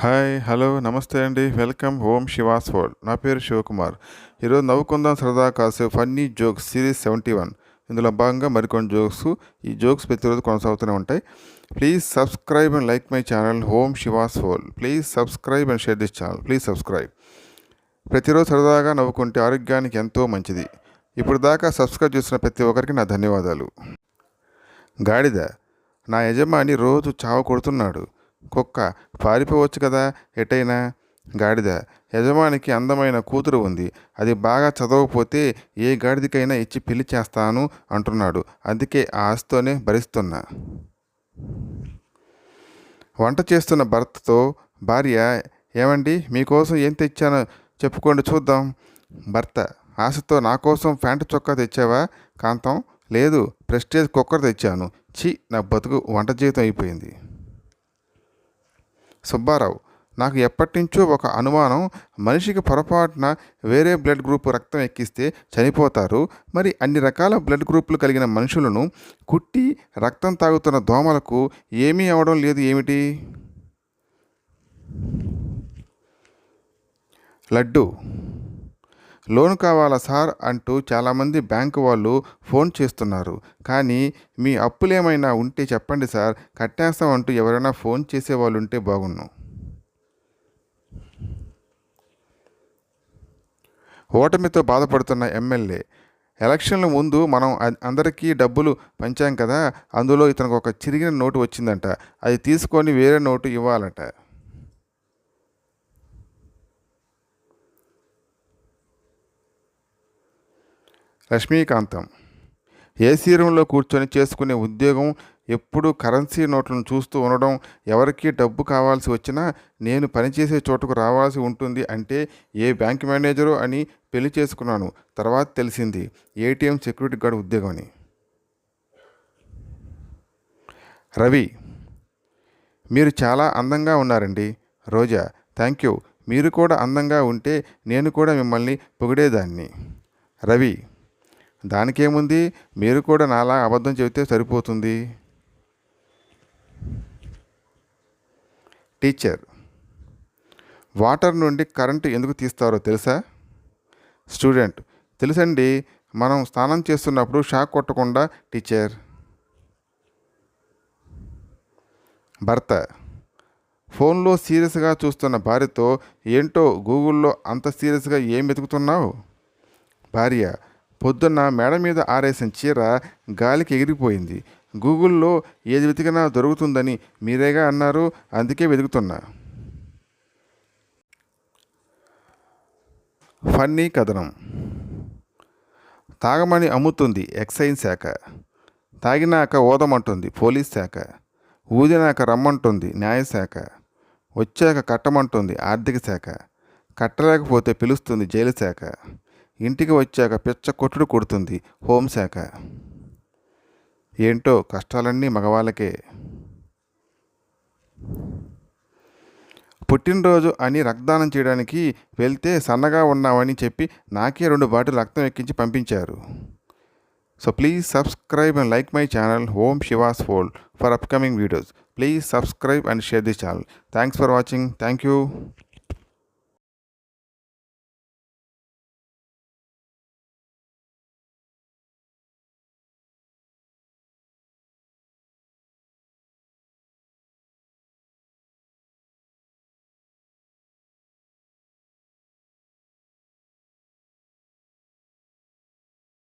Hi hello నమస్తే అండి. Welcome home Shiva's world నా పేరు శివకుమార్. ఈరోజు నవ్వుకుందాం సరదా కాసే funny jokes series seventy one. ఇందులో భాగంగా మరికొన్ని జోక్స్ ఈ జోక్స్ ప్రతిరోజు కొనసాగుతూనే ఉంటాయి. Please subscribe and like my channel home Shiva's world please subscribe and share this channel. Please subscribe. ప్రతిరోజు సరదాగా నవ్వుకుంటే ఆరోగ్యానికి ఎంతో మంచిది. ఇప్పుడు దాకా సబ్స్క్రైబ్ చేసిన ప్రతి ఒక్కరికి నా ధన్యవాదాలు. గాడిద నా యజమాని రోజు చావు కొడుతున్నాడు. కుక్క పారిపోవచ్చు కదా ఎటైనా? గాడిద. యజమానికి అందమైన కూతురు ఉంది. అది బాగా చదవకపోతే ఏ గాడిదకైనా ఇచ్చి పెళ్ళి చేస్తాను అంటున్నాడు. అందుకే ఆ ఆశతోనే భరిస్తున్నా. వంట చేస్తున్న భర్తతో భార్య ఏమండి? మీకోసం ఏం తెచ్చానో చెప్పుకోండి చూద్దాం. భర్త ఆశతో నా కోసం ప్యాంటు చొక్కా తెచ్చావా? కాంతం లేదు ప్రెస్టేజ్ కుక్కర్ తెచ్చాను. ఛీ నా బతుకు వంట జీవితం అయిపోయింది. సుబ్బారావు నాకు ఎప్పటినుంచో ఒక అనుమానం మనిషికి పొరపాటున వేరే బ్లడ్ గ్రూప్ రక్తం ఎక్కిస్తే చనిపోతారు. మరి అన్ని రకాల బ్లడ్ గ్రూపులు కలిగిన మనుషులను కుట్టి రక్తం తాగుతున్న దోమలకు ఏమీ అవడం లేదు ఏమిటి? లడ్డు లోన్ కావాలా సార్ అంటూ చాలామంది బ్యాంకు వాళ్ళు ఫోన్ చేస్తున్నారు. కానీ మీ అప్పులేమైనా ఉంటే చెప్పండి సార్ కట్టేస్తాం అంటూ ఎవరైనా ఫోన్ చేసేవాళ్ళు ఉంటే బాగున్ను. ఓటమితో బాధపడుతున్న ఎమ్మెల్యే ఎలక్షన్ల ముందు మనం అందరికీ డబ్బులు పంచాం కదా అందులో ఇతనికి ఒక చిరిగిన నోటు వచ్చిందంట. అది తీసుకొని వేరే నోటు ఇవ్వాలంట. లక్ష్మీకాంతం ఏసీ రూమ్లో కూర్చొని చేసుకునే ఉద్యోగం ఎప్పుడు కరెన్సీ నోట్లను చూస్తూ ఉండడం ఎవరికి డబ్బు కావాల్సి వచ్చినా నేను పనిచేసే చోటుకు రావాల్సి ఉంటుంది అంటే ఏ బ్యాంక్ మేనేజరు అని పెళ్ళి చేసుకున్నాను తర్వాత తెలిసింది ఏటీఎం సెక్యూరిటీ గార్డ్ ఉద్యోగం అని రవి మీరు చాలా అందంగా ఉన్నారండి. Roja thank you. మీరు కూడా అందంగా ఉంటే నేను కూడా మిమ్మల్ని పొగిడేదాన్ని. రవి దానికేముంది? మీరు కూడా నాలా అబద్ధం చెబితే సరిపోతుంది. టీచర్ వాటర్ నుండి కరెంటు ఎందుకు తీస్తారో తెలుసా? స్టూడెంట్ తెలుసండి మనం స్నానం చేస్తున్నప్పుడు షాక్ కొట్టకుండా టీచర్. భర్త ఫోన్లో సీరియస్గా చూస్తున్న భార్యతో ఏంటో గూగుల్లో అంత సీరియస్గా ఏం వెతుకుతున్నావు? భార్య పొద్దున్న మేడ మీద ఆరేసిన చీర గాలికి ఎగిరిపోయింది. గూగుల్లో ఏది వెతికినా దొరుకుతుందని మీరేగా అన్నారు అందుకే వెతుకుతున్నా. ఫన్నీ కథనం. తాగమని అమ్ముతుంది ఎక్సైజ్ శాఖ. తాగినాక ఓదమంటుంది పోలీస్ శాఖ. ఊదినాక రమ్మంటుంది న్యాయశాఖ వచ్చాక కట్టమంటుంది ఆర్థిక శాఖ. కట్టలేకపోతే పిలుస్తుంది జైలు శాఖ. ఇంటికి వచ్చాక పిచ్చ కొట్టుడు కొడుతుంది హోంశాఖ. ఏంటో కష్టాలన్నీ మగవాళ్ళకే. పుట్టినరోజు అని రక్తదానం చేయడానికి వెళ్తే సన్నగా ఉన్నామని చెప్పి నాకే రెండు బాటిల్ రక్తం ఎక్కించి పంపించారు. So please subscribe and like my channel home Shiva's fold for upcoming videos. Please subscribe and share the channel. Thanks for watching. Thank you